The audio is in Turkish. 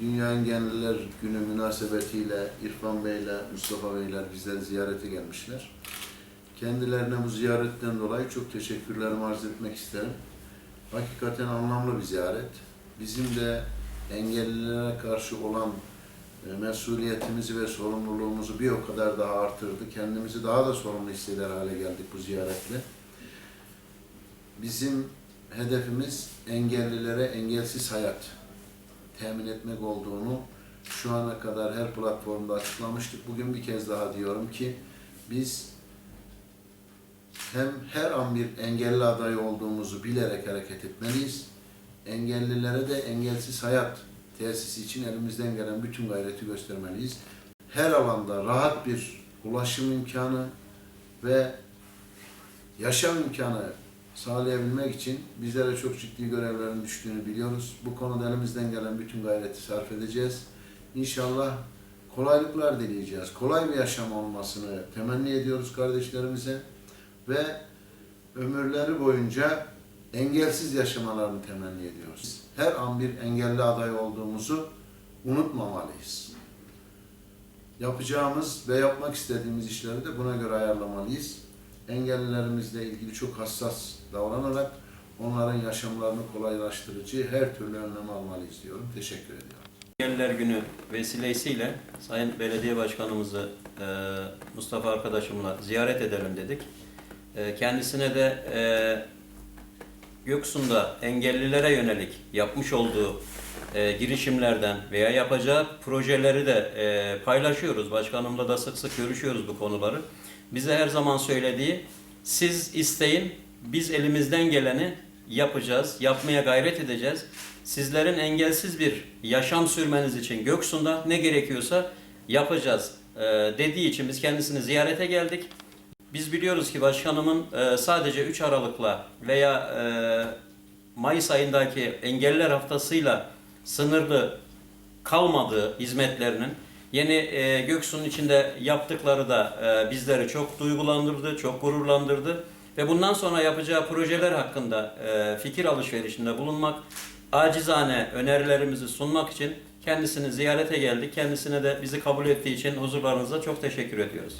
Dünya Engelliler Günü münasebetiyle İrfan Bey'le Mustafa Bey'ler bizleri ziyarete gelmişler. Kendilerine bu ziyaretten dolayı çok teşekkürlerimi arz etmek isterim. Hakikaten anlamlı bir ziyaret. Bizim de engellilere karşı olan e, mesuliyetimizi ve sorumluluğumuzu bir o kadar daha artırdı. Kendimizi daha da sorumlu hisseder hale geldik bu ziyaretle. Bizim hedefimiz engellilere engelsiz hayat temin etmek olduğunu şu ana kadar her platformda açıklamıştık. Bugün bir kez daha diyorum ki biz hem her an bir engelli adayı olduğumuzu bilerek hareket etmeliyiz. Engellilere de engelsiz hayat tesisi için elimizden gelen bütün gayreti göstermeliyiz. Her alanda rahat bir ulaşım imkanı ve yaşam imkanı sağlayabilmek için bizlere çok ciddi görevlerin düştüğünü biliyoruz. Bu konuda elimizden gelen bütün gayreti sarf edeceğiz. İnşallah kolaylıklar dileyeceğiz. Kolay bir yaşam olmasını temenni ediyoruz kardeşlerimize ve ömürleri boyunca engelsiz yaşamalarını temenni ediyoruz. Her an bir engelli aday olduğumuzu unutmamalıyız. Yapacağımız ve yapmak istediğimiz işleri de buna göre ayarlamalıyız. Engellilerimizle ilgili çok hassas davranarak onların yaşamlarını kolaylaştırıcı her türlü önlem almalıyız diyorum. Teşekkür ediyorum. Engelliler Günü vesilesiyle Sayın Belediye Başkanımızı e, Mustafa arkadaşımla ziyaret edelim dedik. E, kendisine de e, Göksu'nda engellilere yönelik yapmış olduğu e, girişimlerden veya yapacağı projeleri de e, paylaşıyoruz. Başkanımla da sık sık görüşüyoruz bu konuları. Bize her zaman söylediği siz isteyin biz elimizden geleni yapacağız, yapmaya gayret edeceğiz. Sizlerin engelsiz bir yaşam sürmeniz için Göksu'nda ne gerekiyorsa yapacağız e, dediği için biz kendisini ziyarete geldik. Biz biliyoruz ki başkanımın e, sadece 3 Aralık'la veya e, Mayıs ayındaki engelliler haftasıyla sınırlı kalmadığı hizmetlerinin yeni e, Göksu'nun içinde yaptıkları da e, bizleri çok duygulandırdı, çok gururlandırdı ve bundan sonra yapacağı projeler hakkında e, fikir alışverişinde bulunmak, acizane önerilerimizi sunmak için kendisini ziyarete geldik. Kendisine de bizi kabul ettiği için huzurlarınızda çok teşekkür ediyoruz.